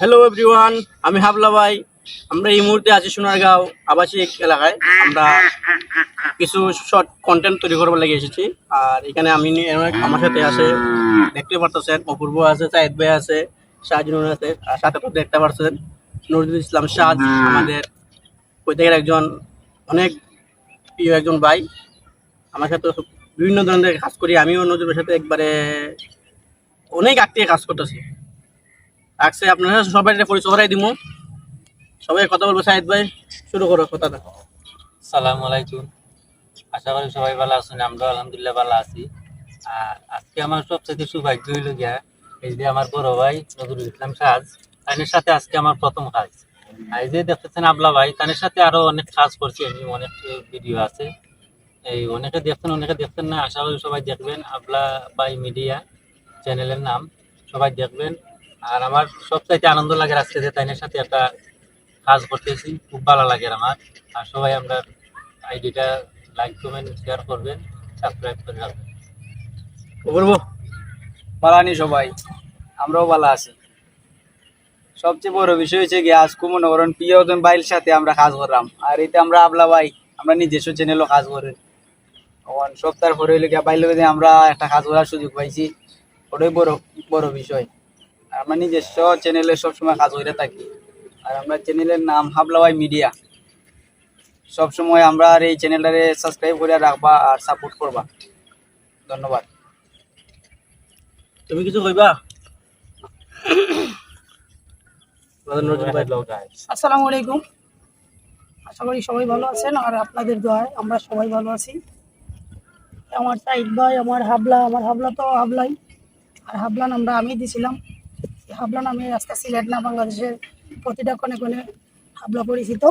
Hello everyone আমি হাবলা ভাই। আমরা এই মুহূর্তে আছি সোনারগাঁও আবাসিক এলাকায়। আমরা কিছু শর্ট কন্টেন্ট তৈরি করবার লাগে এসেছি। আর এখানে আমি আমার সাথে আছে, দেখতে পারতেছেন, অপূর্ব আছে সাইদ ভাই আছে শাহজুন আছে, আর সাথে তো দেখতে পারছেন নজরুল ইসলাম শাহ আমাদের প্রত্যেকের একজন, অনেক প্রিয় একজন ভাই। আমার সাথে বিভিন্ন ধরনের কাজ করি, আমিও নজরুলের সাথে একবারে অনেক আগ থেকে কাজ করতেছি। আজকে আপনারা সবাই পরিচয় করাই দিব সবাই কথা বলব সাহিদ ভাই, শুরু করো কথাটা। সালাম আলাইকুম। আশা করি সবাই ভালো আছেন আমরা আলহামদুলিল্লাহ ভালো আছি। আর আজকে আমার সবচেয়ে সৌভাগ্য হইল গিয়া, এই যে আমার বড় ভাই নজরুল ইসলাম সাজ তাদের সাথে আজকে আমার প্রথম কাজ। এই যে দেখতেছেন আবলা ভাই তাদের সাথে আরও অনেক কাজ করছি আমি, অনেক ভিডিও আছে। এই অনেকে দেখছেন অনেকে দেখছেন না, আশা করি সবাই দেখবেন। আবলা ভাই মিডিয়া চ্যানেলের নাম সবাই দেখবেন। আর আমার সবচাইতে আনন্দ লাগে আজকে যে তাইনের সাথে একটা কাজ করতেছি, খুব ভালো লাগে আমার। আর সবাই আমরা আইডিটা লাইক কমেন্ট শেয়ার করবেন সাবস্ক্রাইব করে রাখবেন। অপূর্ব বালানি সবাই, আমরাও ভালো আছি। সবচেয়ে বড় বিষয় হচ্ছে কি আজ কুমনগরণ প্রিয়জন বাইল সাথে আমরা কাজ করলাম। আর এতে আমরা আবলা ভাই, আমরা নিজস্ব চ্যানেলও কাজ করি। তখন সপ্তাহ পরে হইলে গিয়া বাইল আমরা একটা কাজ করার সুযোগ পাইছি, ওটাই বড় বড় বিষয়। আমরা নিজস্ব চ্যানেলে সবসময় কাজ করে থাকি। আর আমরা চ্যানেলের নাম হাবলা ভাই মিডিয়া সবসময় আমরা আর এই চ্যানেলটারে সাবস্ক্রাইব করে রাখবা আর সাপোর্ট করবা। ধন্যবাদ। তুমি কিছু কইবা? আসসালামু আলাইকুম। আশা করি সবাই ভালো আছেন আর আপনাদের দোয়ায় আমরা সবাই ভালো আছি। আমার সাইদ ভাই আমার হাবলা আমার হাবলা তো হাবলাই। আর হাবলা আমরা আমি দিছিলাম। হাবলা নামে আজকে সিলেট না বাংলাদেশের প্রতিটা কোণে কোণে হাবলা পরিচিত।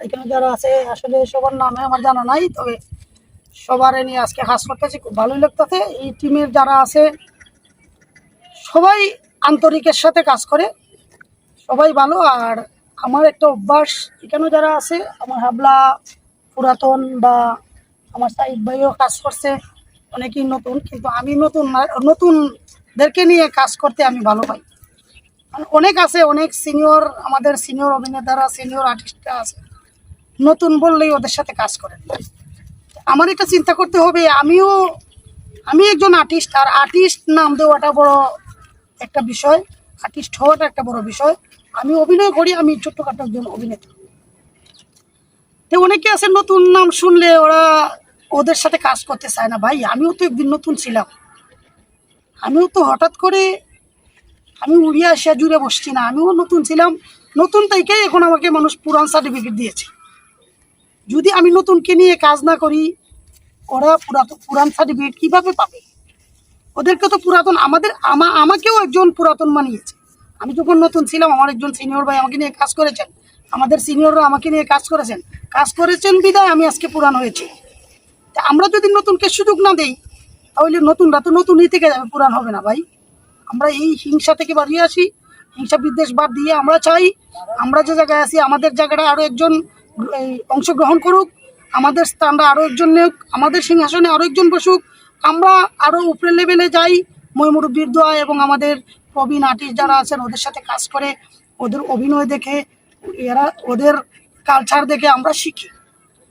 এখানে যারা আছে, আসলে সবার নামে আমার জানা নাই, তবে সবার নিয়ে আজকে কাজ করতেছি, খুব ভালোই লাগতেছে। এই টিমের যারা আছে, সবাই আন্তরিকের সাথে কাজ করে, সবাই ভালো। আর আমার একটা অভ্যাস, এখানে যারা আছে, আমার হাবলা পুরাতন বা আমার সাইদ ভাইও কাজ করছে, অনেকেই নতুন, কিন্তু আমি নতুন নতুনদেরকে নিয়ে কাজ করতে আমি ভালো পাই। অনেক আছে, অনেক সিনিয়র আমাদের সিনিয়র অভিনেতারা সিনিয়র আর্টিস্টরা আছে। নতুন বললেই ওদের সাথে কাজ করে। আমার এটা চিন্তা করতে হবে, আমিও, আমি একজন আর্টিস্ট আর আর্টিস্ট নাম দেওয়াটা বড় একটা বিষয় আর্টিস্ট হওয়াটা একটা বড় বিষয়। আমি অভিনয় করি, আমি ছোট্টখাটো একজন অভিনেতা। তো অনেকে আছে নতুন নাম শুনলে ওরা ওদের সাথে কাজ করতে চায় না, ভাই, আমিও তো একদিন নতুন ছিলাম। আমিও তো হঠাৎ করে আমি উড়িয়া আসিয়া জুড়ে বসছি না। আমিও নতুন ছিলাম। নতুন থেকে এখন আমাকে মানুষ পুরান সার্টিফিকেট দিয়েছে। যদি আমি নতুনকে নিয়ে কাজ না করি, ওরা পুরাতন পুরান সার্টিফিকেট কীভাবে পাবে? ওদেরকে তো পুরাতন আমাদের আমা আমাকেও একজন পুরাতন মানিয়েছে। আমি যখন নতুন ছিলাম, আমার একজন সিনিয়র ভাই আমাকে নিয়ে কাজ করেছেন। আমাদের সিনিয়ররা আমাকে নিয়ে কাজ করেছেন। কাজ করেছেন বিদায়, আমি আজকে পুরান হয়েছি। তা আমরা যদি নতুনকে সুযোগ না দেই, তাহলে নতুনরা তো নতুনই থেকে যাবে পুরান হবে না ভাই। আমরা এই হিংসা থেকে বাড়িয়ে আসি। হিংসা বিদ্বেষ বাদ দিয়ে আমরা চাই, আমরা যে জায়গায় আছি, আমাদের জায়গাটা আরও একজন অংশগ্রহণ করুক, আমাদের স্থানটা আরও একজন নেক, আমাদের সিংহাসনে আরও একজন বসুক, আমরা আরও উপরের লেভেলে যাই। ময়মুরব্বীর দোয়া এবং আমাদের প্রবীণ আর্টিস্ট যারা আছেন, ওদের সাথে কাজ করে, ওদের অভিনয় দেখে, এরা ওদের কালচার দেখে আমরা শিখি।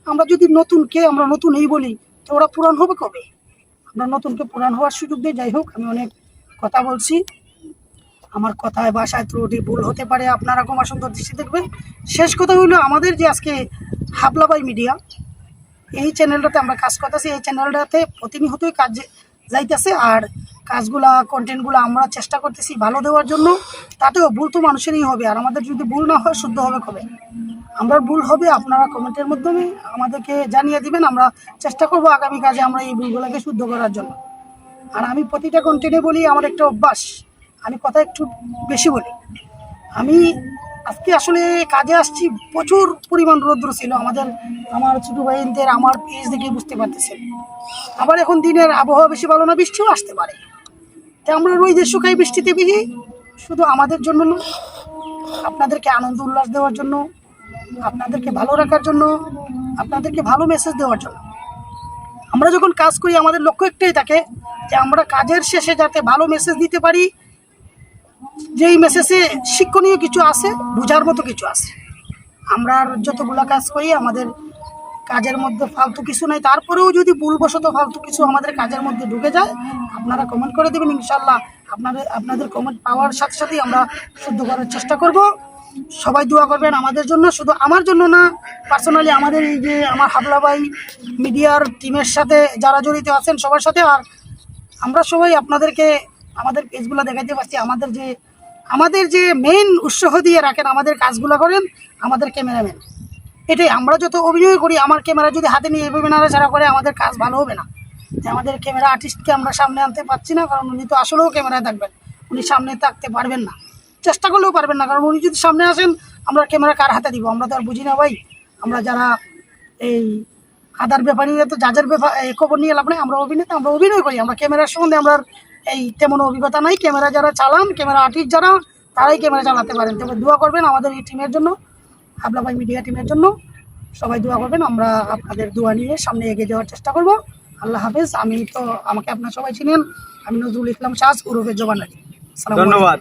আমরা যদি নতুনকে আমরা নতুন এই বলি, তো ওরা পুরান হবে কবে? আমরা নতুনকে পুরান হওয়ার সুযোগ দিই যাই হোক, আমি অনেক কথা বলছি। আমার কথায় বাসায় ত্রুটি ভুল হতে পারে, আপনারা ক্ষমা সুন্দর দৃষ্টি দেখবেন। শেষ কথা হইল আমাদের যে আজকে হাবলাবাই মিডিয়া, এই চ্যানেলটাতে আমরা কাজ করতেছি। এই চ্যানেলটাতে প্রতিনিয়তই কাজ যাইতেছে আর কাজগুলা কন্টেন্টগুলো আমরা চেষ্টা করতেছি ভালো দেওয়ার জন্য। তাতেও ভুল তো মানুষেরই হবে। আর আমাদের যদি ভুল না হয়, শুদ্ধ হবে কবে? আমরা ভুল হবে, আপনারা কমেন্টের মাধ্যমে আমাদেরকে জানিয়ে দিবেন। আমরা চেষ্টা করব আগামী কাজে আমরা এই ভুলগুলোকে শুদ্ধ করার জন্য। আর আমি প্রতিটা কন্টেন্টে বলি, আমার একটা অভ্যাস। আমি কথা একটু বেশি বলি। আমি আজকে আসলে কাজে আসছি, প্রচুর পরিমাণ রৌদ্র ছিল। আমাদের, আমার ছোটো ভাইদের, আমার পেজ দেখে বুঝতে পারতেছেন। আবার এখন দিনের আবহাওয়া বেশি ভালো না, বৃষ্টিও আসতে পারে। তাই আমরা রোদের শুকাই বৃষ্টিতে ভিজি, শুধু আমাদের জন্য নয়, আপনাদেরকে আনন্দ, উল্লাস দেওয়ার জন্য, আপনাদেরকে ভালো রাখার জন্য, আপনাদেরকে ভালো মেসেজ দেওয়ার জন্য। আমরা যখন কাজ করি, আমাদের লক্ষ্য একটাই থাকে যে আমরা কাজের শেষে যাতে ভালো মেসেজ দিতে পারি, যেই মেসেজে শিক্ষণীয় কিছু আছে বোঝার মতো কিছু আছে আমরা যতগুলা কাজ করি, আমাদের কাজের মধ্যে ফালতু কিছু নাই। তারপরেও যদি ভুলবশত ফালতু কিছু আমাদের কাজের মধ্যে ঢুকে যায়, আপনারা কমেন্ট করে দেবেন। ইনশাল্লাহ আপনাদের আপনাদের কমেন্ট পাওয়ার সাথে সাথেই আমরা শুদ্ধ করার চেষ্টা করব। সবাই দোয়া করবেন আমাদের জন্য, শুধু আমার জন্য না পার্সোনালি আমাদের এই যে আমার হাবলা ভাই মিডিয়ার টিমের সাথে যারা জড়িত আছেন সবার সাথে, আর আমরা সবাই আপনাদেরকে আমাদের পেজগুলো দেখাতে পারছি, আমাদের যে আমাদের যে মেইন উৎসাহ দিয়ে রাখেন, আমাদের কাজগুলো করেন, আমাদের ক্যামেরাম্যান এটাই, আমরা যত অভিনয় করি, আমার ক্যামেরা যদি হাতে নিয়ে এভাবে নাড়াচাড়া করে, আমাদের কাজ ভালো হবে না। আমাদের ক্যামেরা আর্টিস্টকে আমরা সামনে আনতে পারছি না, কারণ উনি তো আসলেও ক্যামেরায় থাকবেন, উনি সামনে থাকতে পারবেন না। চেষ্টা করলেও পারবেন না, কারণ উনি যদি সামনে আসেন, আমরা ক্যামেরা কার হাতে দিব? আমরা তো আর বুঝি না ভাই। আমরা যারা এই আদার ব্যাপারে তো যাদের ব্যাপার এই খবর নিয়ে লাভ নেই, আমরা অভিনেতা, আমরা অভিনয় করি, আমরা ক্যামেরার সম্বন্ধে আমরা এই তেমন অভিজ্ঞতা নাই। ক্যামেরা যারা চালান, ক্যামেরা আর্টিস্ট যারা, তারাই ক্যামেরা চালাতে পারেন। তবে দোয়া করবেন আমাদের এই টিমের জন্য ভাই মিডিয়া টিমের জন্য। সবাই দোয়া করবেন, আমরা আপনাদের দোয়া নিয়ে সামনে এগিয়ে যাওয়ার চেষ্টা করব। আল্লাহ হাফেজ। আমি তো, আমাকে আপনার সবাই চিনেন, আমি নজরুল ইসলাম শাহ উরুফে জবান আলী। ধন্যবাদ।